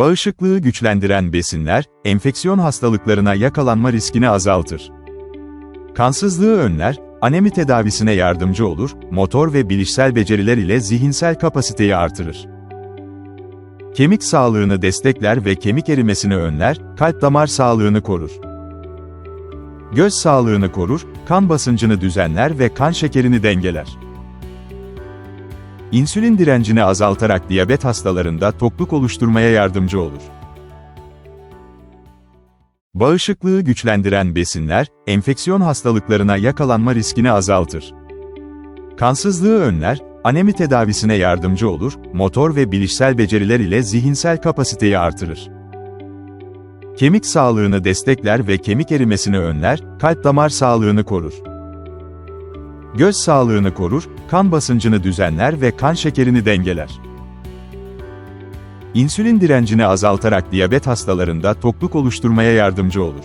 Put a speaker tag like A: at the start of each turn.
A: Bağışıklığı güçlendiren besinler, enfeksiyon hastalıklarına yakalanma riskini azaltır. Kansızlığı önler, anemi tedavisine yardımcı olur, motor ve bilişsel beceriler ile zihinsel kapasiteyi artırır. Kemik sağlığını destekler ve kemik erimesini önler, kalp damar sağlığını korur. Göz sağlığını korur, kan basıncını düzenler ve kan şekerini dengeler. İnsülin direncini azaltarak diyabet hastalarında tokluk oluşturmaya yardımcı olur. Bağışıklığı güçlendiren besinler, enfeksiyon hastalıklarına yakalanma riskini azaltır. Kansızlığı önler, anemi tedavisine yardımcı olur, motor ve bilişsel beceriler ile zihinsel kapasiteyi artırır. Kemik sağlığını destekler ve kemik erimesini önler, kalp damar sağlığını korur. Göz sağlığını korur, kan basıncını düzenler ve kan şekerini dengeler. İnsülin direncini azaltarak diyabet hastalarında tokluk oluşturmaya yardımcı olur.